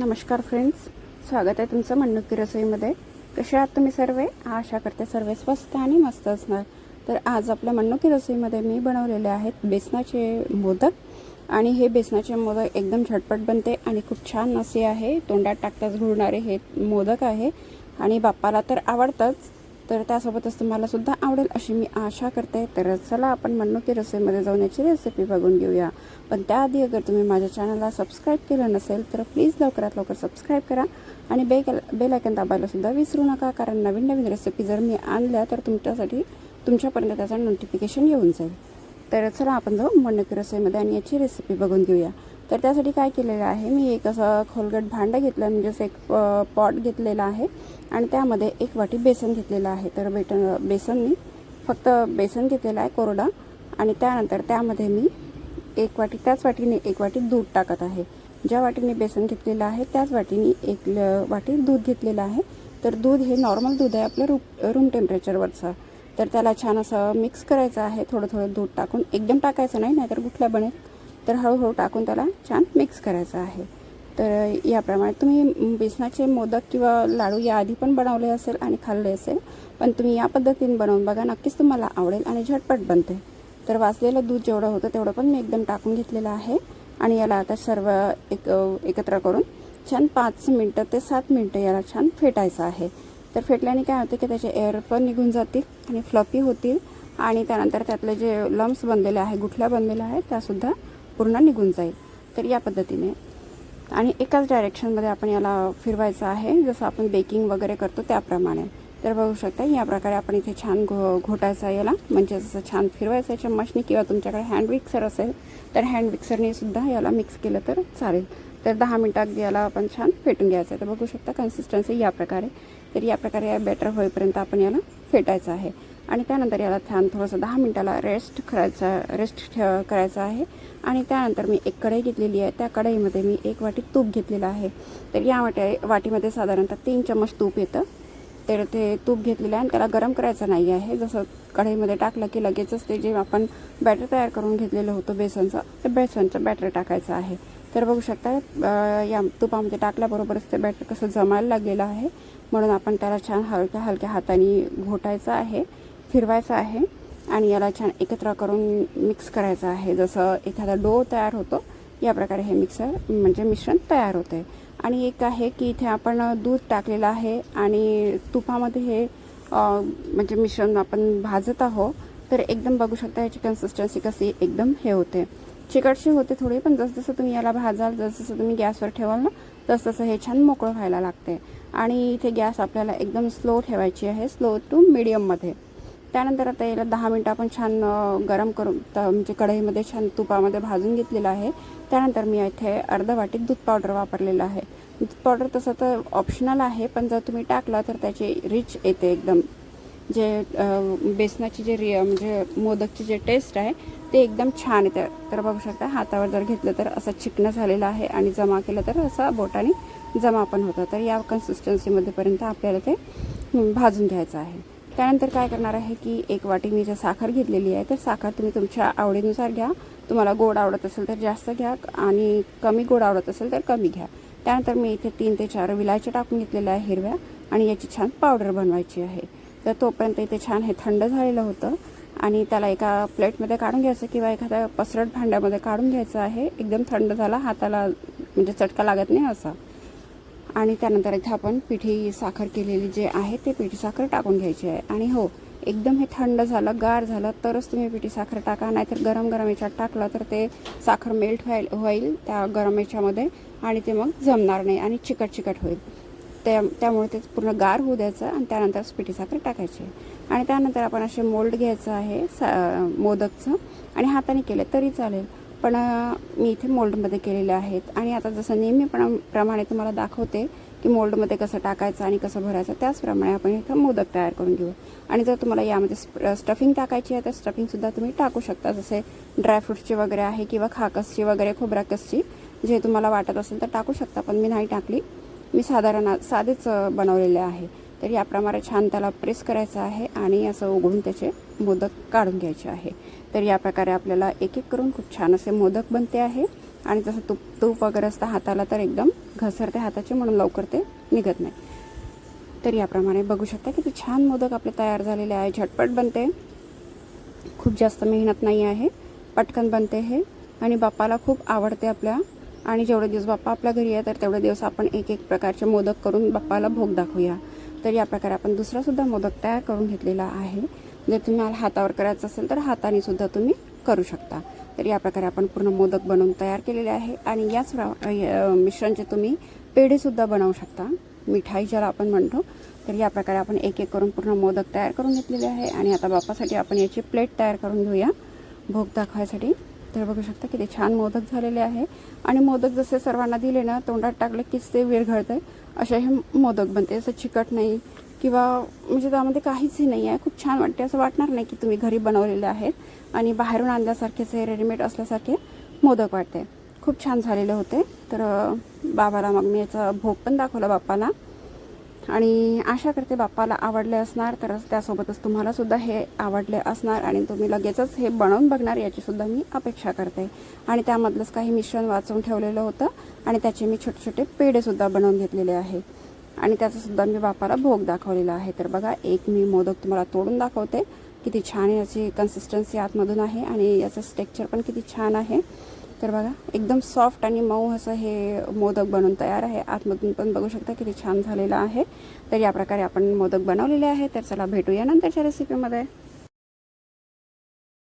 नमस्कार फ्रेंड्स स्वागत आहे तुमचं मन्नुकी रसोईमध्ये. कसे आहात तुम्ही सर्व? आशा करते सर्व स्वस्त आणि मस्त असणार. तर आज आपल्या मन्नुकी रसोईमध्ये मी बनवलेले आहेत बेसनाचे मोदक. आणि हे बेसनाचे मोदक एकदम झटपट बनते आणि खूप छान असे आहे. तोंडात टाकताच घुळणारे हे मोदक आहे. आणि बाप्पाला तर आवडतंच. तर त्यासोबतच तुम्हाला सुद्धा आवडेल अशी मी आशा करते. तर चला आपण मन्नुकी रसोईमध्ये जाऊन याची रेसिपी बघून घेऊया. पण त्याआधी अगर तुम्ही माझ्या चॅनलला सबस्क्राईब केलं नसेल तर प्लीज लवकरात लवकर सबस्क्राईब करा. आणि बेल बेलायकन दाबायला सुद्धा विसरू नका कारण नवीन नवीन रेसिपी जर मी आणल्या तर तुमच्यासाठी तुमच्यापर्यंत त्याचं नोटिफिकेशन येऊन जाईल. तर चला आपण जाऊ मन्नुकी रसोईमध्ये आणि याची रेसिपी बघून घेऊया. तर त्यासाठी काय केलेलं आहे मी एक असं खोलगट भांडं घेतलं म्हणजेच एक पॉट घेतलेला आहे आणि त्यामध्ये एक वाटी बेसन घेतलेलं आहे. तर बेट बेसननी फक्त बेसन घेतलेलं आहे कोरडा. आणि त्यानंतर त्यामध्ये मी एक वाटी त्याच वाटीने एक वाटी दूध टाकत आहे. ज्या वाटीने बेसन घेतलेलं आहे त्याच वाटीने एक ल- वाटी दूध घेतलेलं आहे. तर दूध हे नॉर्मल दूध आहे आपलं रूम रूम टेम्परेचरवरचं तर त्याला छान असं मिक्स करायचं आहे. थोडं थोडं दूध टाकून. एकदम टाकायचं नाही नाहीतर गुठल्या बनेल. तर हळूहळू टाकून त्याला छान मिक्स करायचं आहे. तर याप्रमाणे तुम्ही बेसनाचे मोदक किंवा लाडू याआधी पण बनवले असेल आणि खाल्ले असेल पण तुम्ही या पद्धतीने बनवून बघा. नक्कीच तुम्हाला आवडेल आणि झटपट बनते. तर वाचलेलं दूध जेवढं होतं तेवढं पण मी एकदम टाकून घेतलेलं आहे. आणि याला आता सर्व एक एकत्र करून छान पाच मिनटं ते सात मिनटं याला छान फेटायचं आहे. तर फेटल्याने काय होते की त्याचे एअर पण निघून जातील आणि फ्लफी होतील आणि त्यानंतर त्यातले जे लम्स बनलेले आहे गुठल्या बनलेल्या आहेत त्यासुद्धा पूर्ण निघून जाईल. तर या पद्धतीने. आणि एकाच डायरेक्शनमध्ये आपण याला फिरवायचं आहे. जसं आपण बेकिंग वगैरे करतो त्याप्रमाणे. तर बघू शकता या प्रकारे आपण इथे छान घो घोटायचं आहे याला. म्हणजे जसं छान फिरवायचं आहे चम्मचने किंवा तुमच्याकडे हँड मिक्सर असेल तर हँड मिक्सरने सुद्धा याला मिक्स केलं तर चालेल. तर दहा मिनटात याला आपण छान फेटून घ्यायचं आहे. तर बघू शकता कन्सिस्टन्सी या प्रकारे. तर या प्रकारे या बॅटर होईपर्यंत आपण याला फेटायचं आहे. आणि त्यानंतर याला छान थोडंसं दहा मिनटाला रेस्ट करायचा रेस्ट ठे करायचा आहे. आणि त्यानंतर मी एक कढई घेतलेली आहे. त्या कढईमध्ये मी एक वाटी तूप घेतलेलं आहे. तर या वाटी वाटीमध्ये साधारणतः तीन चम्मच तूप येतं. तर ते तूप घेतलेलं आहे आणि त्याला गरम करायचं नाही आहे. जसं कढईमध्ये टाकलं की लगेचच ते जे आपण बॅटर तयार करून घेतलेलं होतं बेसनचं ते बेसनचं बॅटर टाकायचं आहे. तर बघू शकता या तुपामध्ये टाकल्याबरोबरच ते बॅटर कसं जमायला लागलेलं आहे. म्हणून आपण त्याला छान हलक्या हलक्या हाताने घोटायचं आहे फिरवायचं आहे आणि याला छान एकत्र करून मिक्स करायचं आहे. जसं एखादा डो तयार होतो या प्रकारे हे मिक्सर म्हणजे मिश्रण तयार होते. आणि एक आहे की इथे आपण दूध टाकलेलं आहे आणि तुपामध्ये हे म्हणजे मिश्रण आपण भाजत आहो तर एकदम बघू शकता याची कन्सिस्टन्सी कशी एकदम हे होते. चिकटशी होते थोडी पण जसजसं तुम्ही याला भाजाल जसजसं तुम्ही गॅसवर ठेवाल ना तसतसं हे छान मोकळं व्हायला लागते. आणि इथे गॅस आपल्याला एकदम स्लो ठेवायची आहे स्लो टू मिडियममध्ये त्यानंतर आता याला दहा मिनटं आपण छान गरम करून म्हणजे कढईमध्ये छान तुपामध्ये भाजून घेतलेलं आहे. त्यानंतर मी इथे अर्धा वाटीत दूध पावडर वापरलेलं आहे. दूध पावडर तसं तर ऑप्शनल आहे पण जर तुम्ही टाकलं तर त्याची रिच येते एकदम. जे बेसनाची जे रि म्हणजे मोदकची जे टेस्ट आहे ते एकदम छान येतं. तर बघू शकता हातावर जर घेतलं तर असं चिकनं झालेलं आहे आणि जमा केलं तर असा बोटाने जमा पण होतं. तर या कन्सिस्टन्सीमध्येपर्यंत आपल्याला ते भाजून घ्यायचं आहे. त्यानंतर काय करणार आहे की एक वाटी मी जर साखर घेतलेली आहे तर साखर तुम्ही तुमच्या आवडीनुसार घ्या. तुम्हाला गोड आवडत असेल तर जास्त घ्या आणि कमी गोड आवडत असेल तर कमी घ्या. त्यानंतर मी इथे तीन ते चार विलायच्या टाकून घेतलेल्या आहे हिरव्या आणि याची छान पावडर बनवायची आहे. तर तोपर्यंत इथे छान हे थंड झालेलं होतं. आणि त्याला एका प्लेटमध्ये काढून घ्यायचं किंवा एखाद्या पसरट भांड्यामध्ये काढून घ्यायचं आहे. एकदम थंड झाला हाताला म्हणजे चटका लागत नाही असा. आणि त्यानंतर इथे आपण पिठी साखर केलेली जे आहे ते पिठी साखर टाकून घ्यायची आहे. आणि हो एकदम हे थंड झालं गार झालं तरच तुम्ही पिठी साखर टाका. नाहीतर गरम गरम याच्यात टाकलं तर ते साखर मेल्ट व्हायल होईल त्या गरम याच्यामध्ये आणि ते मग जमणार नाही आणि चिकट चिकट होईल. त्या त्यामुळे ते पूर्ण गार होऊ द्यायचं आणि त्यानंतर पिठी साखर टाकायची. आणि त्यानंतर आपण असे मोल्ड घ्यायचं आहे सा मोदकचं. आणि हाताने केले तरी चालेल. पण मी इथे मोल्डमध्ये केलेले आहेत. आणि आता जसं नेहमीपणा प्रमाणे तुम्हाला दाखवते की मोल्डमध्ये कसं टाकायचं आणि कसं भरायचं त्याचप्रमाणे आपण इथं मोदक तयार करून घेऊ. आणि जर तुम्हाला यामध्ये स्प स्टफिंग टाकायची आहे तर स्टफिंगसुद्धा तुम्ही टाकू शकता. जसे ड्रायफ्रूट्सची वगैरे आहे किंवा खाकसची वगैरे खोबराकसची जे तुम्हाला वाटत असेल तर टाकू शकता. पण मी नाही टाकली. मी साधारण साधेच बनवलेले आहे. तर याप्रमाणे छान त्याला प्रेस करायचं आहे आणि असं उघडून त्याचे मोदक काढून घ्यायचे आहे. तर या प्रकारे आपल्याला एक एक करून खूप छान असे मोदक बनते आहे. आणि जसं तूप तूप वगैरे असतं हाताला तर एकदम घसरते हाताचे म्हणून लवकर ते निघत नाही. तर याप्रमाणे बघू शकता किती छान मोदक आपले तयार झालेले आहे. झटपट बनते. खूप जास्त मेहनत नाही आहे. पटकन बनते हे. आणि बाप्पाला खूप आवडते आपल्या आणि जेवढे दिवस बाप्पा आपल्या घरी आहे तर तेवढे दिवस आपण एक एक प्रकारचे मोदक करून बाप्पाला भोग दाखवूया. तर या प्रकारे आपण दुसरासुद्धा मोदक तयार करून घेतलेला आहे. जर तुम्हाला हातावर करायचं असेल तर हाताने सुद्धा तुम्ही करू शकता. तर या प्रकारे आपण पूर्ण मोदक बनवून तयार केलेले आहे. आणि याच मिश्रणचे तुम्ही पेढेसुद्धा बनवू शकता. मिठाई ज्याला आपण म्हणतो. तर या प्रकारे आपण एक एक करून पूर्ण मोदक तयार करून घेतलेले आहे. आणि आता बाप्पासाठी आपण याची प्लेट तयार करून घेऊया. भोग दाखवायसाठी. तर बघू शकता किती छान मोदक झालेले आहे. आणि मोदक जसे सर्वांना दिले ना तोंडात टाकले कीच ते विरघळते असे हे मोदक बनते असं चिकट नाही किंवा म्हणजे त्यामध्ये काहीच नाही आहे. खूप छान वाटते. असं वाटणार नाही की तुम्ही घरी बनवलेले आहेत आणि बाहेरून आणल्यासारखेच हे रेडीमेड असल्यासारखे मोदक वाटते. खूप छान झालेले होते. तर बाबाला मग मी याचा भोग पण दाखवला बाप्पाला आणि आशा करते बाप्पाला आवडले असणार तर त्यासोबतच तुम्हालासुद्धा हे आवडले असणार आणि तुम्ही लगेचच हे बनवून बघणार याचीसुद्धा मी अपेक्षा करते. आणि त्यामधलंच काही मिश्रण वाचवून ठेवलेलं होतं आणि त्याचे मी छोटे छोटे पेढेसुद्धा बनवून घेतलेले आहे. आणि त्याचासुद्धा मी बाप्पाला भोग दाखवलेला आहे. तर बघा एक मी मोदक तुम्हाला तोडून दाखवते. किती छान याची कन्सिस्टन्सी आतमधून आहे आणि याचं स्टेक्चर पण किती छान आहे. तर बघा एकदम सॉफ्ट आणि मऊ असं हे मोदक बनून तयार आहे. आतमधून पण बघू शकता किती छान झालेलं आहे. तर या प्रकारे आपण मोदक बनवलेले आहे तर चला भेटूया नंतरच्या रेसिपीमध्ये